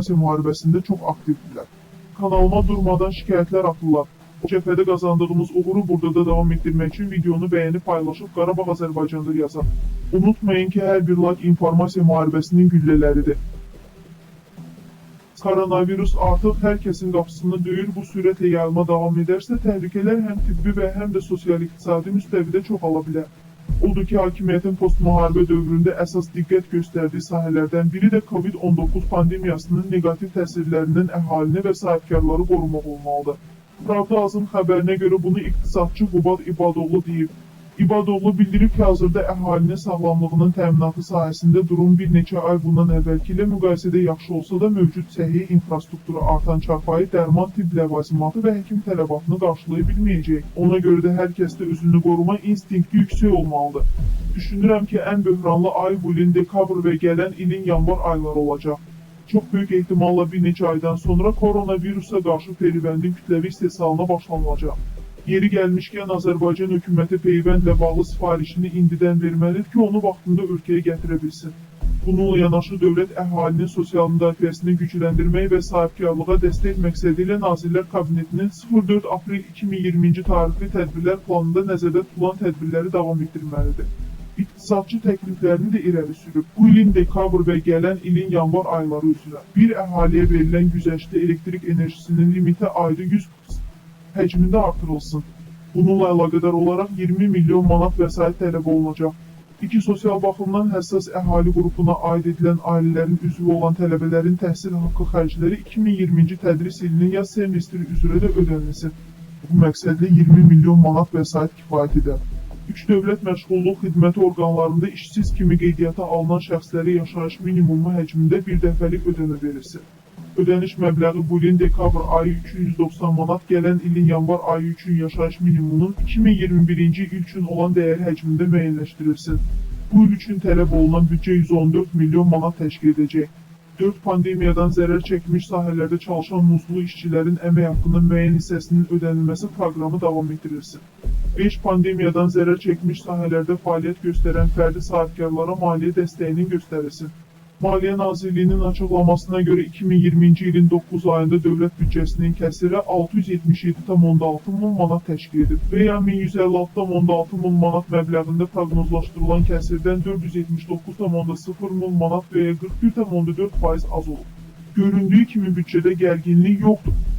Rusiya müharibəsində çox aktivdirlər. Kanalıma durmadan şikayətlər atırlar. O cəbhədə qazandığımız uğuru burada da davam etdirmək üçün videonu bəyənib paylaşıb Qarabağ Azərbaycandır yazın. Unutmayın ki, hər bir like informasiya müharibəsinin güllələridir. Koronavirus artıq hər kəsin qapısını döyür, bu sürətlə yayılma davam edərsə, təhlükələr həm tibbi və həm də sosial-iqtisadi müstəvidə çoxala bilər. Odur ki, hakimiyyətin post-müharibə dövründə əsas diqqət göstərdiyi sahələrdən biri də COVID-19 pandemiyasının neqativ təsirlərindən əhalini və sahibkarları qorumaq olmalıdır. Pravda Azın xəbərinə görə bunu iqtisadçı Qubad İbadoğlu deyib. İbadoğlu bildirib ki, hazırda əhalinin sağlamlığının təminatı sahəsində durum bir neçə ay bundan əvvəlki ilə müqayisədə yaxşı olsa da mövcud səhiyyə infrastrukturu artan çarpayı dərman tibb ləvazimatı və həkim tələbatını qarşılaya bilməyəcək. Ona görə də hər kəsdə özünü qoruma instinkti yüksək olmalıdır. Düşünürəm ki, ən böhranlı ay bu ilin dekabr və gələn ilin yanvar ayları olacaq. Çox böyük ehtimalla bir neçə aydan sonra koronavirusa qarşı peyvəndin kütləvi istehsalına başlanılacaq. Yeri gəlmişkən Azərbaycan hökuməti peyvəndlə bağlı sifarişini indidən verməlidir ki, onu vaxtında ölkəyə gətirə bilsin. Bununla yanaşı dövlət əhalinin sosial müdafiəsini gücləndirmək və sahibkarlığa dəstək məqsədi Nazirlər Kabinetinin 04 aprel 2020-ci tarixli tədbirlər planında nəzərdə tutulan tədbirləri davam etdirməlidir. İqtisadçı təkliflərini də irəli sürüb. Bu ilin dekabr və gələn ilin yanvar ayları üzrə bir əhaliyə verilən güzəştli elektrik enerjisinin limiti ayda 100 həcmində artırılsın. Bununla əlaqədar olaraq 20 milyon manat vəsait tələb olunacaq. İki sosial baxımdan həssas əhali qrupuna aid edilən ailələrin üzvü olan tələbələrin təhsil haqqı xərcləri 2020-ci tədris ilinin yaz semestri üzrə də ödənilsin. Bu məqsədlə 20 milyon manat vəsait kifayət edər. Üç dövlət məşğulluq xidməti orqanlarında işsiz kimi qeydiyyata alınan şəxslərə yaşayış minimumu həcmində bir dəfəlik ödənə verilsin. Ödəniş məbləği bu ilin dekabr ayı üçün 190 manat, gələn ilin yanvar ayı üçün yaşayış minimumunun 2021-ci il üçün olan dəyəri həcmində müəyyənləşdirilsin. Bu il üçün tələb olunan büdcə 114 milyon manat təşkil edəcək. 4 pandemiyadan zərər çəkmiş sahələrdə çalışan muzlu işçilərin əmək haqqının müəyyən hissəsinin ödənilməsi proqramı davam etdirilsin. 5 pandemiyadan zərər çəkmiş sahələrdə fəaliyyət göstərən fərdi sahibkarlara maliyyə dəstəyinin göstərilsin. Maliyyə Nazirliyinin açıqlamasına görə 2020-ci ilin 9 ayında dövlət büdcəsinin kəsiri 677,6 min manat təşkil edib və ya 1156,6 min manat məbləğində proqnozlaşdırılan kəsirdən 479,0 min manat və ya 41,4% az olub. Göründüyü kimi büdcədə gərginlik yoxdur.